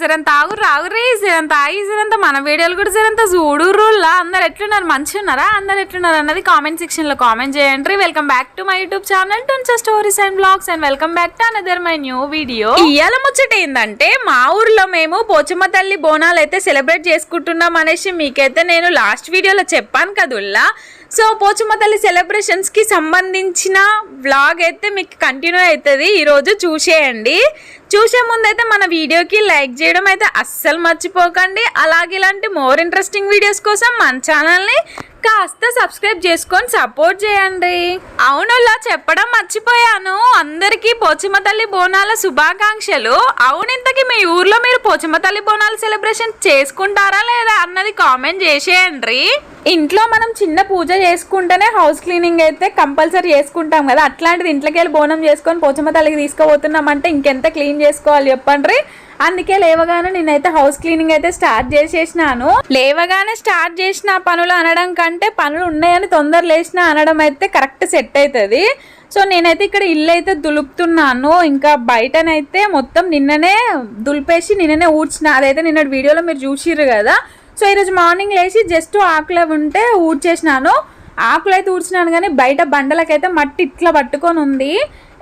జరంత ఆగు రాగురి జరంత ఆగి జరంత మన వీడియోలు కూడా జరంత చూడుర్రులా అందరు ఎట్లున్నారు? మంచి ఉన్నారా అందరు ఎట్లున్నారు అన్నది కామెంట్ సెక్షన్లో కామెంట్ చేయండి. Welcome back to my YouTube channel టుంచ stories and blogs and welcome back to another my new video. ఇయ్యాల ముచ్చట ఏంటంటే మా ఊర్లో మేము పోచమ్మ తల్లి బోనాలు అయితే సెలబ్రేట్ చేసుకుంటున్నాం అనేసి మీకైతే నేను లాస్ట్ వీడియోలో చెప్పాను కదుల్లా. సో పోచమ్మ తల్లి సంబంధించిన వ్లాగ్ అయితే మీకు కంటిన్యూ అవుతుంది. ఈరోజు చూసేయండి. చూసే ముందైతే మన వీడియోకి లైక్ చేయడం అయితే అస్సలు మర్చిపోకండి. అలాగే ఇలాంటి మోర్ ఇంట్రెస్టింగ్ వీడియోస్ కోసం మన ఛానల్ని కాస్త సబ్స్క్రైబ్ చేసుకొని సపోర్ట్ చేయండి. అవునులా చెప్పడం మర్చిపోయాను. అందరికీ పోచమ్మ తల్లి బోనాల శుభాకాంక్షలు. అవును ఇంతకీ మీ ఊర్లో మీరు పోచమ్మ తల్లి బోనాల సెలబ్రేషన్ చేసుకుంటారా లేదా అన్నది కామెంట్ చేసేయండి. ఇంట్లో మనం చిన్న పూజ చేసుకుంటేనే హౌస్ క్లీనింగ్ అయితే కంపల్సరీ చేసుకుంటాం కదా. అట్లాంటిది ఇంట్లోకి వెళ్ళి బోనం చేసుకొని పోచమ్మ తల్లికి తీసుకుపోతున్నామంటే ఇంకెంత క్లీన్ చేసుకోవాలి చెప్పండి అందుకే లేవగానే నేనైతే హౌస్ క్లీనింగ్ అయితే స్టార్ట్ చేసేసినాను. లేవగానే స్టార్ట్ చేసిన పనులు అనడం కంటే పనులు ఉన్నాయని తొందర లేచిన అనడం అయితే కరెక్ట్ సెట్ అవుతుంది సో నేనైతే ఇక్కడ ఇల్లు అయితే దులుపుతున్నాను. ఇంకా బయటనైతే మొత్తం నిన్ననే దులిపేసి నిన్ననే ఊడ్చిన. అదైతే నిన్న వీడియోలో మీరు చూసిర్రు కదా. సో ఈరోజు మార్నింగ్ లేచి జస్ట్ ఆకులు ఉంటే ఊడ్చేసినాను. ఆకులు అయితే ఊడ్చినాను కానీ బయట బండలకైతే మట్టి ఇట్లా పట్టుకొని ఉంది.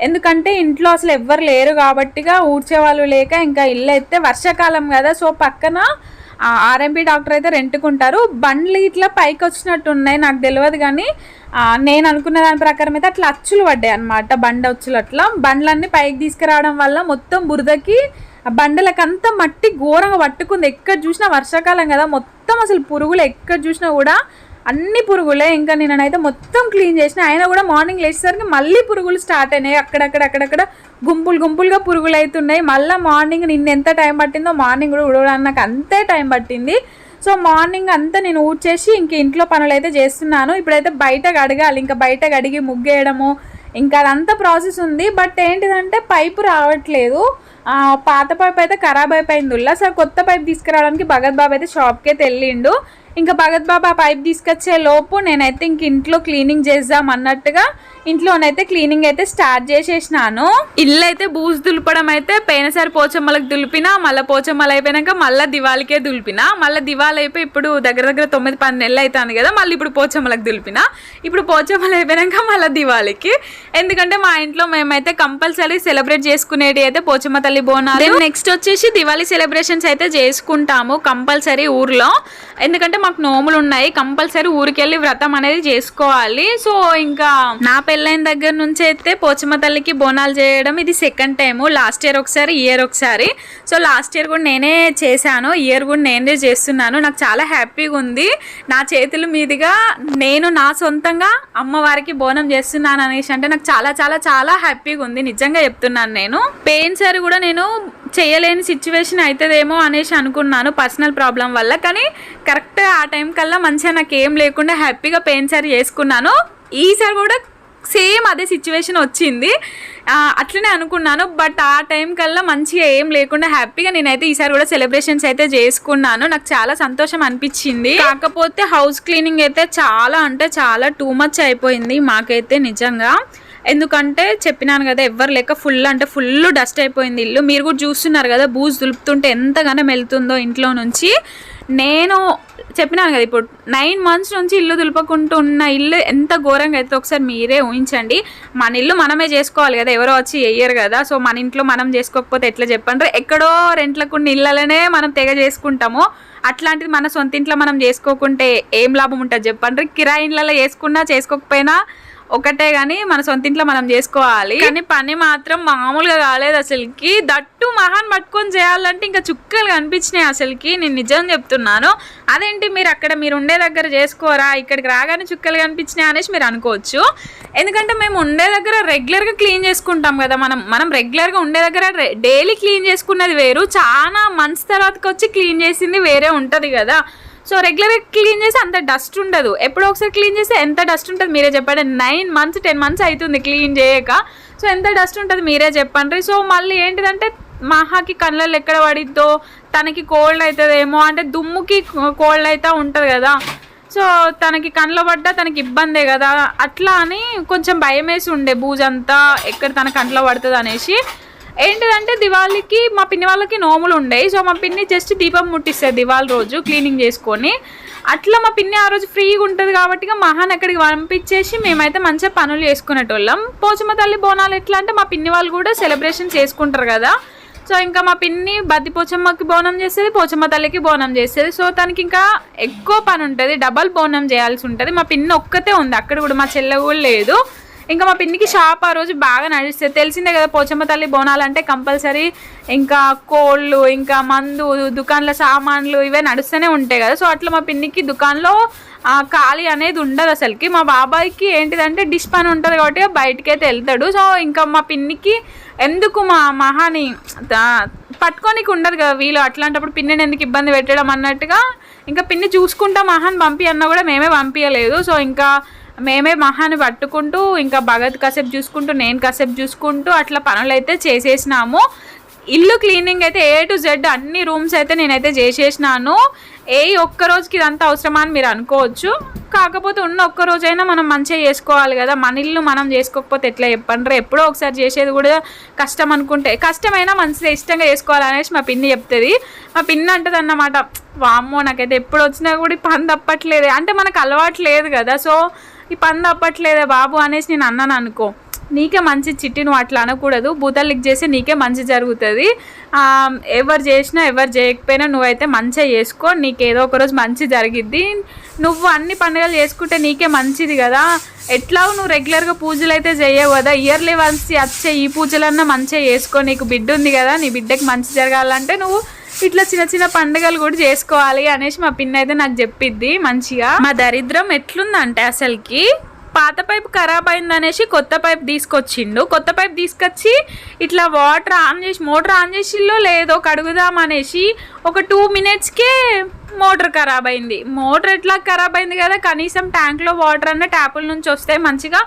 ఎందుకంటే ఇంట్లో అసలు ఎవ్వరు లేరు కాబట్టిగా ఊడ్చే వాళ్ళు లేక ఇంకా ఇల్లు అయితే వర్షాకాలం కదా సో పక్కన ఆర్ఎంపీ డాక్టర్ అయితే రెంట్కుంటారు. బండ్లు ఇట్లా పైకి వచ్చినట్టు ఉన్నాయి నాకు తెలియదు కానీ నేను అనుకున్న దాని ప్రకారం అయితే అట్లా అచ్చులు పడ్డాయి అనమాట బండ అచ్చులు అట్లా. బండ్లన్నీ పైకి తీసుకురావడం వల్ల మొత్తం బురదకి ఆ బండలకంతా మట్టి ఘోరంగా పట్టుకుంది. ఎక్కడ చూసినా వర్షాకాలం కదా. మొత్తం అసలు పురుగులు. ఎక్కడ చూసినా కూడా అన్ని పురుగులే. ఇంకా నేనైతే మొత్తం క్లీన్ చేసిన. అయినా కూడా మార్నింగ్ లేచేసరికి మళ్ళీ పురుగులు స్టార్ట్ అయినాయి. అక్కడక్కడ అక్కడక్కడ గుంపులు గుంపులుగా పురుగులు అవుతున్నాయి మళ్ళీ మార్నింగ్ నిన్న ఎంత టైం పట్టిందో మార్నింగ్ కూడా ఉడవడానికి నాకు అంతే టైం పట్టింది. సో మార్నింగ్ అంతా నేను ఊడ్చేసి ఇంక ఇంట్లో పనులు అయితే చేస్తున్నాను. ఇప్పుడైతే బయట కడగాలి ఇంకా బయట కడిగి ముగ్గేయడము ఇంకా అదంతా ప్రాసెస్ ఉంది. బట్ ఏంటిదంటే పైపు రావట్లేదు. పాత పైప్ అయితే ఖరాబ్ అయిపోయింది. ఉల్లా సార్ కొత్త పైప్ తీసుకురావడానికి భగత్ బాబు అయితే షాప్కే అయితే వెళ్ళిండు ఇంకా భగత్ బాబు పైప్ తీసుకొచ్చే లోపు నేనైతే ఇంక ఇంట్లో క్లీనింగ్ చేద్దాం అన్నట్టుగా ఇంట్లోనైతే క్లీనింగ్ అయితే స్టార్ట్ చేసేసినాను. ఇల్లు అయితే బూజు దులపడం అయితే పోయినసారి పోచమ్మలకు దులిపినా మళ్ళీ పోచమ్మలు అయిపోయినాక మళ్ళీ దివాళికే దులిపినా. మళ్ళీ దివాళి అయిపోయి ఇప్పుడు దగ్గర దగ్గర తొమ్మిది పది నెలలు కదా మళ్ళీ ఇప్పుడు పోచమ్మలకు దులిపినా. ఇప్పుడు పోచమ్మలు అయిపోయినాక మళ్ళీ దివాళికి. ఎందుకంటే మా ఇంట్లో మేమైతే కంపల్సరీ సెలబ్రేట్ చేసుకునేది అయితే పోచమ్మ తల్లి బోనాలు. నెక్స్ట్ వచ్చేసి దివాళీ సెలబ్రేషన్స్ అయితే చేసుకుంటాము కంపల్సరీ ఊర్లో. ఎందుకంటే మాకు నోములు ఉన్నాయి కంపల్సరీ ఊరికెళ్ళి వ్రతం అనేది చేసుకోవాలి. సో ఇంకా నా పెళ్ళైన దగ్గర నుంచి అయితే పోచమ్మ తల్లికి బోనాలు చేయడం ఇది సెకండ్ టైము లాస్ట్ ఇయర్ ఒకసారి ఇయర్ ఒకసారి. సో లాస్ట్ ఇయర్ కూడా నేనే చేశాను. ఇయర్ కూడా నేనే చేస్తున్నాను. నాకు చాలా హ్యాపీగా ఉంది. నా చేతుల మీదుగా నేను నా సొంతంగా అమ్మవారికి బోనం చేస్తున్నాను అనేసి అంటే నాకు చాలా చాలా చాలా హ్యాపీగా ఉంది. నిజంగా చెప్తున్నాను నేను. పెయిన్ సార్ కూడా నేను చేయలేని సిచ్యువేషన్ అవుతుందేమో అనేసి అనుకున్నాను పర్సనల్ ప్రాబ్లం వల్ల. కానీ కరెక్ట్ ఆ టైం కల్లా మంచిగా నాకు ఏం లేకుండా హ్యాపీగా పెయిన్ సారి చేసుకున్నాను. ఈసారి కూడా సేమ్ అదే సిచ్యువేషన్ వచ్చింది. అట్లనే అనుకున్నాను. బట్ ఆ టైం కల్లా మంచిగా ఏం లేకుండా హ్యాపీగా నేనైతే ఈసారి కూడా సెలబ్రేషన్స్ అయితే చేసుకున్నాను. నాకు చాలా సంతోషం అనిపించింది. కాకపోతే హౌస్ క్లీనింగ్ అయితే చాలా అంటే చాలా టూ మచ్ అయిపోయింది మాకైతే నిజంగా. ఎందుకంటే చెప్పినాను కదా ఎవ్వరు లేక ఫుల్ అంటే ఫుల్ డస్ట్ అయిపోయింది ఇల్లు. మీరు కూడా చూస్తున్నారు కదా బూజు దులుపుతుంటే ఎంతగానో వెళ్తుందో ఇంట్లో నుంచి. నేను చెప్పినాను కదా ఇప్పుడు నైన్ మంత్స్ నుంచి ఇల్లు దులుపకుంటూ ఉన్న ఇల్లు ఎంత ఘోరంగా అయితే ఒకసారి మీరే ఊహించండి. మన ఇల్లు మనమే చేసుకోవాలి కదా ఎవరో వచ్చి వేయరు కదా. సో మన ఇంట్లో మనం చేసుకోకపోతే ఎట్లా చెప్పండి ఎక్కడో రెంట్లకు ఉన్న ఇళ్ళనే మనం తెగ చేసుకుంటాము. అట్లాంటిది మన సొంత ఇంట్లో మనం చేసుకోకుంటే ఏం లాభం ఉంటుంది చెప్పండి కిరాయి ఇళ్ళలో చేసుకున్నా చేసుకోకపోయినా ఒకటే గానీ మన సొంత ఇంట్లో మనం చేసుకోవాలి. కానీ పని మాత్రం మామూలుగా కాలేదు అసలుకి. దట్టు మహాన్ పట్టుకొని చేయాలంటే ఇంకా చుక్కలు కనిపించినాయి అసలుకి. నేను నిజం చెప్తున్నాను. అదేంటి మీరు అక్కడ మీరు ఉండే దగ్గర చేసుకోరా? ఇక్కడికి రాగానే చుక్కలు కనిపించినాయి అనేసి మీరు అనుకోవచ్చు. ఎందుకంటే మేము ఉండే దగ్గర రెగ్యులర్గా క్లీన్ చేసుకుంటాం కదా మనం. మనం రెగ్యులర్గా ఉండే దగ్గర డైలీ క్లీన్ చేసుకున్నది వేరు. చాలా మంత్స్ తర్వాతకి వచ్చి క్లీన్ చేసింది వేరే ఉంటుంది కదా. సో రెగ్యులర్గా క్లీన్ చేసి అంత డస్ట్ ఉండదు. ఎప్పుడో ఒకసారి క్లీన్ చేస్తే ఎంత డస్ట్ ఉంటుంది మీరే చెప్పండి. నైన్ మంత్స్ టెన్ మంత్స్ అవుతుంది క్లీన్ చేయక. సో ఎంత డస్ట్ ఉంటుంది మీరే చెప్పండి. సో మళ్ళీ ఏంటిదంటే మహాకి కళ్ళల్లో ఎక్కడ పడిద్దో తనకి కోల్డ్ అవుతుందేమో అంటే దుమ్ముకి కోల్డ్ అయితే ఉంటుంది కదా. సో తనకి కళ్ళ పడ్డా తనకి ఇబ్బందే కదా. అట్లా అని కొంచెం భయం వేసి ఉండే బూజంతా ఎక్కడ తన కంట్లో పడుతుంది అనేసి. ఏంటిదంటే దివాళీకి మా పిన్ని వాళ్ళకి నోములు ఉండేవి సో మా పిన్ని జస్ట్ దీపం ముట్టిస్తుంది దివాళి రోజు క్లీనింగ్ చేసుకొని. అట్లా మా పిన్ని ఆ రోజు ఫ్రీగా ఉంటుంది కాబట్టి మహాన్ అక్కడికి పంపించేసి మేమైతే మంచిగా పనులు చేసుకునేటోళ్ళం. పోచమ్మ తల్లి బోనాలు ఎట్లా అంటే మా పిన్ని వాళ్ళు కూడా సెలబ్రేషన్ చేసుకుంటారు కదా. సో ఇంకా మా పిన్ని బద్ది పోచమ్మకి బోనం చేసేది పోచమ్మ తల్లికి బోనం చేసేది సో తనకి ఇంకా ఎక్కువ పని ఉంటుంది డబల్ బోనం చేయాల్సి ఉంటుంది. మా పిన్ని ఒక్కతే ఉంది అక్కడ కూడా మా చెల్లె కూడా లేదు. ఇంకా మా పిన్నికి షాప్ ఆ రోజు బాగా నడుస్తుంది తెలిసిందే కదా పోచమ్మ తల్లి బోనాలంటే కంపల్సరీ ఇంకా కోళ్ళు ఇంకా మందు దుకాన్ల సామాన్లు ఇవే నడుస్తూనే ఉంటాయి కదా. సో అట్లా మా పిన్నికి దుకాణంలో ఖాళీ అనేది ఉండదు అసలుకి. మా బాబాయ్కి ఏంటిదంటే డిష్ పని ఉంటుంది కాబట్టి బయటకైతే అయితే వెళ్తాడు. సో ఇంకా మా పిన్నికి ఎందుకు మా మహాని పట్టుకోనికి ఉండదు కదా వీళ్ళు అట్లాంటప్పుడు పిన్నిని ఎందుకు ఇబ్బంది పెట్టడం అన్నట్టుగా ఇంకా పిన్ని చూసుకుంటా మహాన్ పంపి అన్నా కూడా మేమే పంపించలేదు సో ఇంకా మేమే మహాని పట్టుకుంటూ ఇంకా భగత్ కసేపు చూసుకుంటూ నేను కసేపు చూసుకుంటూ అట్లా పనులు అయితే చేసేసినాము. ఇల్లు క్లీనింగ్ అయితే ఏ టు జెడ్ అన్ని రూమ్స్ అయితే నేనైతే చేసేసినాను. ఏ ఒక్క రోజుకి ఇదంతా అవసరమా అని మీరు అనుకోవచ్చు. కాకపోతే ఉన్న ఒక్క రోజైనా మనం మంచిగా చేసుకోవాలి కదా. మన ఇల్లు మనం చేసుకోకపోతే ఎట్లా చెప్పండి ఎప్పుడో ఒకసారి చేసేది కూడా కష్టం అనుకుంటే కష్టమైనా మంచిగా ఇష్టంగా చేసుకోవాలనేసి మా పిన్ని చెప్తుంది. మా పిన్ని అంటది అన్నమాట వామ్మో నాకైతే ఎప్పుడు వచ్చినా కూడా ఈ పని తప్పట్లేదు. అంటే మనకు అలవాటు లేదు కదా. సో ఈ పని తప్పట్లేదే బాబు అనేసి నేను అన్నాను అనుకో. నీకే మంచి చిట్టి నువ్వు అట్లా అనకూడదు. బూతలు లిక్ చేస్తే నీకే మంచి జరుగుతుంది. ఎవరు చేసినా ఎవరు చేయకపోయినా నువ్వైతే మంచిగా చేసుకో. నీకు ఏదో ఒక రోజు మంచి జరిగిద్ది. నువ్వు అన్ని పండుగలు చేసుకుంటే నీకే మంచిది కదా. ఎట్లా నువ్వు రెగ్యులర్గా పూజలు అయితే చేయవు కదా. ఇయర్లీ వన్స్ వచ్చే ఈ పూజలన్నా మంచిగా చేసుకో. నీకు బిడ్డ ఉంది కదా. నీ బిడ్డకి మంచి జరగాలంటే నువ్వు ఇట్లా చిన్న చిన్న పండుగలు కూడా చేసుకోవాలి అనేసి మా పిన్న అయితే నాకు చెప్పిద్ది మంచిగా. మా దరిద్రం ఎట్లుందంటే అసలుకి పాత పైప్ ఖరాబ్ అయిందనేసి కొత్త పైప్ తీసుకొచ్చిండు. కొత్త పైప్ తీసుకొచ్చి ఇట్లా వాటర్ ఆన్ చేసి మోటార్ ఆన్ చేసిల్లో లేదో కడుగుదాం అనేసి ఒక టూ మినిట్స్కే మోటార్ ఖరాబ్ అయింది. మోటార్ ఎట్లా ఖరాబ్ అయింది కదా కనీసం ట్యాంక్లో వాటర్ అన్న ట్యాపుల నుంచి వస్తే మంచిగా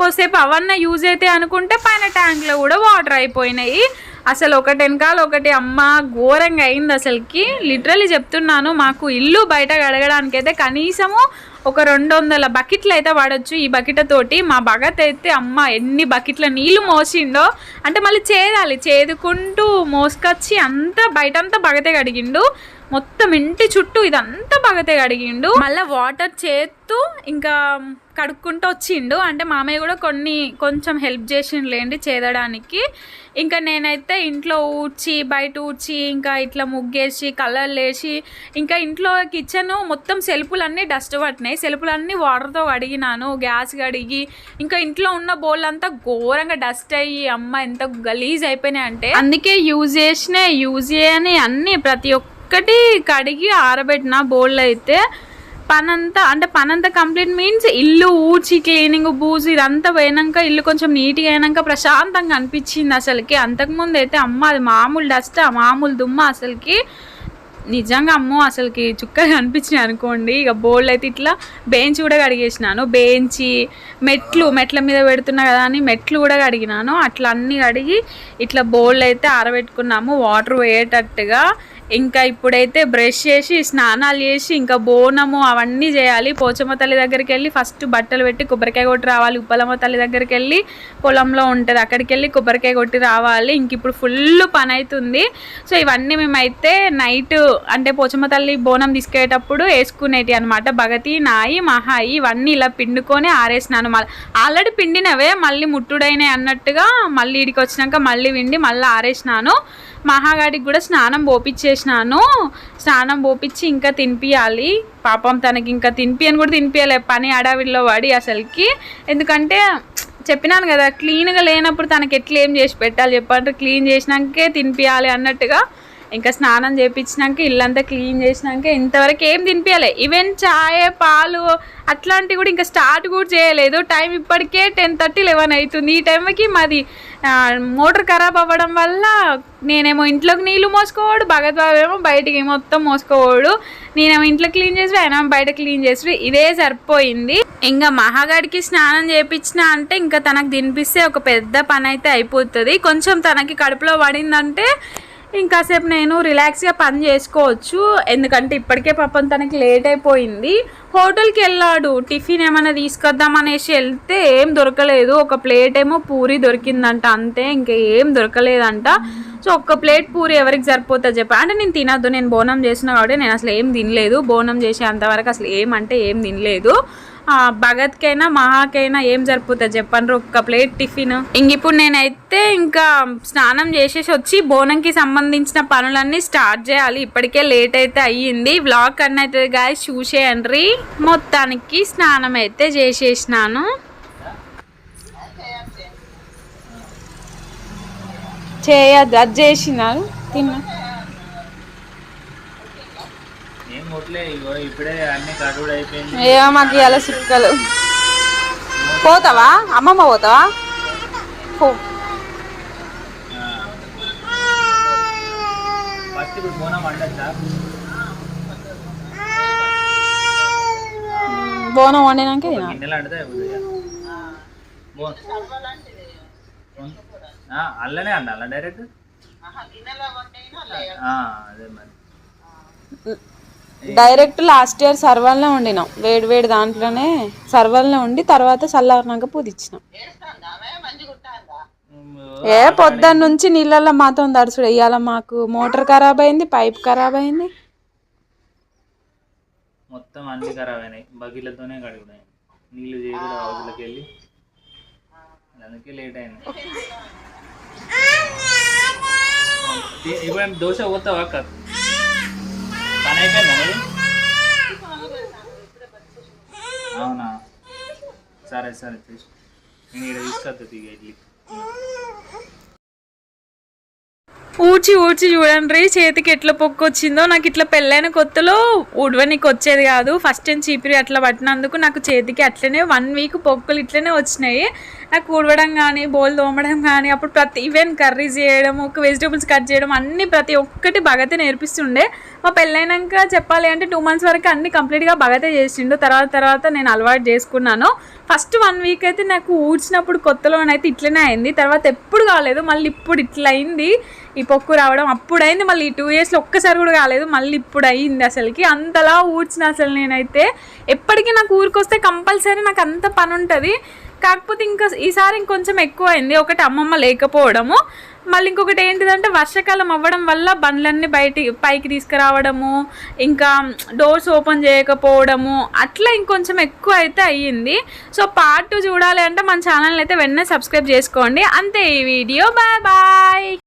కొద్దిసేపు అవన్న యూజ్ అయితే అనుకుంటే పైన ట్యాంక్లో కూడా వాటర్ అయిపోయినాయి. అసలు ఒకటి వెనకాల ఒకటి అమ్మ ఘోరంగా అయింది అసలుకి. లిటరలీ చెప్తున్నాను మాకు ఇల్లు బయట కడగడానికి అయితే కనీసము ఒక రెండు వందల బకెట్లు అయితే పడవచ్చు ఈ బకెట్ తోటి మా భగత్ అయితే అమ్మ ఎన్ని బకెట్ల నీళ్ళు మోసిండో అంటే మళ్ళీ చేదాలి చేదుకుంటూ మోసుకొచ్చి అంతా బయటంతా బగతే కడిగిండు. మొత్తం ఇంటి చుట్టూ ఇదంతా బగతే కడిగిండు. మళ్ళీ వాటర్ చేత్తూ ఇంకా కడుక్కుంటూ వచ్చిండు. అంటే మామయ్య కూడా కొన్ని కొంచెం హెల్ప్ చేసిండులేండి చేదడానికి. ఇంకా నేనైతే ఇంట్లో ఊడ్చి బయట ఊడ్చి ఇంకా ఇట్లా ముగ్గేసి కలర్లు వేసి ఇంకా ఇంట్లో కిచెన్ మొత్తం సెల్పులన్నీ డస్ట్ పట్టినాయి. సెల్పులన్నీ వాటర్తో కడిగినాను గ్యాస్ కడిగి ఇంకా ఇంట్లో ఉన్న బోల్ అంతా ఘోరంగా డస్ట్ అయ్యి అమ్మ ఎంత గలీజ్ అయిపోయినాయి అంటే. అందుకే యూజ్ చేసినా యూజ్ చేయని అన్నీ ప్రతి ఒక్క ఒక్కటి కడిగి ఆరబెట్టిన బోల్ అయితే పనంతా అంటే పనంతా కంప్లీట్ మీన్స్ ఇల్లు ఊడ్చి క్లీనింగ్ బూజు ఇదంతా పోయినాక ఇల్లు కొంచెం నీట్గా అయినాక ప్రశాంతంగా అనిపించింది అసలుకి. అంతకుముందు అయితే అమ్మ అది మామూలు డస్ట్ మామూలు దుమ్మ అసలుకి నిజంగా అమ్మో అసలుకి చుక్కగా అనిపించినాయి అనుకోండి. ఇక బోల్డ్ అయితే ఇట్లా బెంచ్ కూడా కడిగేసినాను. బెంచి మెట్లు మెట్ల మీద పెడుతున్నా కదా అని మెట్లు కూడా కడిగినాను. అట్లా అన్నీ కడిగి ఇట్లా బోల్డ్ అయితే ఆరబెట్టుకున్నాము. వాటర్ పోయేటట్టుగా ఇంకా ఇప్పుడైతే బ్రష్ చేసి స్నానాలు చేసి ఇంకా బోనము అవన్నీ చేయాలి. పోచమ్మ తల్లి దగ్గరికి వెళ్ళి ఫస్ట్ బట్టలు పెట్టి కొబ్బరికాయ కొట్టి రావాలి. ఉప్పలమ్మ తల్లి దగ్గరికి వెళ్ళి పొలంలో ఉంటుంది. అక్కడికి వెళ్ళి కొబ్బరికాయ కొట్టి రావాలి. ఇంక ఇప్పుడు ఫుల్ పని అవుతుంది సో ఇవన్నీ మేమైతే నైట్ అంటే పోచమ్మ తల్లి బోనం తీసుకెళ్ళేటప్పుడు వేసుకునేటి అనమాట భగతి నాయి మహాయి ఇవన్నీ ఇలా పిండుకొని ఆరేసినాను. మళ్ళీ ఆల్రెడీ పిండినవే మళ్ళీ ముట్టుడైనాయి అన్నట్టుగా మళ్ళీ ఇడికి వచ్చినాక మళ్ళీ విండి మళ్ళీ ఆరేసినాను. మహాగాడికి కూడా స్నానం పోపిచ్చేసినాను. స్నానం పోపిచ్చి ఇంకా తినిపియాలి. పాపం తనకి ఇంకా తినిపియని కూడా తినిపించలే పని అడవిలో పడి అసలుకి. ఎందుకంటే చెప్పినాను కదా క్లీన్గా లేనప్పుడు తనకి ఎట్లా ఏం చేసి పెట్టాలి చెప్పంటే క్లీన్ చేసినాకే తినిపియాలి అన్నట్టుగా ఇంకా స్నానం చేయించినాక ఇల్లంతా క్లీన్ చేసినాక ఇంతవరకు ఏం తినిపించాలి ఈవెన్ చాయ్ పాలు అట్లాంటివి కూడా ఇంకా స్టార్ట్ కూడా చేయలేదు. టైం ఇప్పటికే టెన్ థర్టీ లెవెన్ అవుతుంది ఈ టైంకి మాది మోటార్ ఖరాబ్ అవ్వడం వల్ల నేనేమో ఇంట్లోకి నీళ్ళు మోసుకోవాడు భగత్ బాబు ఏమో బయటికి మొత్తం మోసుకోవాడు నేనేమో ఇంట్లో క్లీన్ చేసి ఆయన బయట క్లీన్ చేసి ఇదే సరిపోయింది. ఇంకా మహాగాడికి స్నానం చేయించిన అంటే ఇంకా తనకు తినిపిస్తే ఒక పెద్ద పని అయితే అయిపోతుంది. కొంచెం తనకి కడుపులో పడిందంటే ఇంకాసేపు నేను రిలాక్స్గా పని చేసుకోవచ్చు. ఎందుకంటే ఇప్పటికే పాపం తనకి లేట్ అయిపోయింది. హోటల్కి వెళ్ళాడు. టిఫిన్ ఏమైనా తీసుకొద్దాం అనేసి వెళ్తే ఏం దొరకలేదు. ఒక ప్లేట్ ఏమో పూరి దొరికిందంట. అంతే ఇంకా ఏం దొరకలేదంట. సో ఒక్క ప్లేట్ పూరి ఎవరికి సరిపోతుంది చెప్ప. అంటే నేను తినద్దు. నేను బోనం చేసిన కాబట్టి నేను అసలు ఏం తినలేదు. బోనం చేసేంతవరకు అసలు ఏమంటే ఏం తినలేదు. భగత్కైనా మహాకైనా ఏం సరిపోతుంది చెప్పండి. ఒక్క ప్లేట్ టిఫిన్. ఇంక ఇప్పుడు నేనైతే ఇంకా స్నానం చేసేసి వచ్చి బోనంకి సంబంధించిన పనులన్నీ స్టార్ట్ చేయాలి. ఇప్పటికే లేట్ అయితే అయ్యింది. వ్లాగ్ అన్న అవుతుంది గాయస్ చూసేయండి. మొత్తానికి స్నానం అయితే చేసేసినాను. చేయద్దు అది చేసినారు తిన్నా ఏం కొట్లే ఇగో ఇప్పుడే అన్ని కడుగుడు అయిపోయింది ఏమో మాకు ఇవాళ సుక్కలు పోతావా? అమ్మమ్మ పోతావా? పో. ఫస్ట్ ఇప్పుడు బోనం వండినాక అల్లనే అండాల డైరెక్ట్? ఆ, అదే మరి. డైరెక్ట్ లాస్ట్ ఇయర్ సర్వల్నే వండినాం. వేడి వేడి దాంట్లోనే సర్వల్నే ఉండి తర్వాత చల్లారినాక పూదిచ్చినాం. ఏ పొద్దున్న నుంచి నీళ్ళల్లో మాత్రం దడుచుడు ఇవాళ మాకు మోటార్ ఖరాబ్ అయింది పైప్ ఖరాబ్ అయింది. మొత్తం అన్ని ఖరాబ్ అయినాయి. బకెట్లతోనే కడుగునాయి నీళ్ళు చేయకుండా హౌస్లోకి వెళ్ళి. అందుకే లేట్ అయింది. ఈ- ఇప్పుడు దోశ పోతావా మరి అవునా? సరే సరే తీసు నేను ఇక్కడ తీసుకొద్దు తీగ ఇడ్లీ. ఊడ్చి ఊడ్చి చూడండి చేతికి ఎట్లా పొక్కు వచ్చిందో నాకు ఇట్లా పెళ్ళైన కొత్తలో ఉడవనికి వచ్చేది కాదు. ఫస్ట్ టైం చీపిరి అట్లా పట్టినందుకు నాకు చేతికి అట్లనే వన్ వీక్ పొక్కులు ఇట్లనే వచ్చినాయి. నాకు ఊడవడం కానీ బోల్ తోమడం కానీ అప్పుడు ప్రతి ఈవెన్ కర్రీస్ చేయడం ఒక వెజిటేబుల్స్ కట్ చేయడం అన్ని ప్రతి ఒక్కటి భగతే నేర్పిస్తుండే. మా పెళ్ళైనాక చెప్పాలి అంటే టూ మంత్స్ వరకు అన్ని కంప్లీట్గా భగతే చేసిండు. తర్వాత తర్వాత నేను అలవాటు చేసుకున్నాను. ఫస్ట్ వన్ వీక్ అయితే నాకు ఊడ్చినప్పుడు కొత్తలోనైతే ఇట్లనే అయింది. తర్వాత ఎప్పుడు కాలేదు. మళ్ళీ ఇప్పుడు ఇట్లా అయింది ఈ పొక్కు రావడం అప్పుడైంది. మళ్ళీ ఈ టూ ఇయర్స్లో ఒక్కసారి కూడా కాలేదు. మళ్ళీ ఇప్పుడు అయింది అసలుకి. అంతలా ఊడ్చిన అసలు నేనైతే ఎప్పటికీ నాకు ఊరికొస్తే కంపల్సరీ నాకు అంత పని ఉంటుంది కాకపోతే ఇంకా ఈసారి ఇంకొంచెం ఎక్కువ అయింది ఒకటి అమ్మమ్మ లేకపోవడము. మళ్ళీ ఇంకొకటి ఏంటిదంటే వర్షాకాలం అవ్వడం వల్ల బండ్లన్నీ బయటికి పైకి తీసుకురావడము. ఇంకా డోర్స్ ఓపెన్ చేయకపోవడము. అట్లా ఇంకొంచెం ఎక్కువ అయితే అయ్యింది. సో పార్ట్ టూ చూడాలి అంటే మన ఛానల్ అయితే వెంటనే సబ్స్క్రైబ్ చేసుకోండి. అంతే ఈ వీడియో. Bye bye.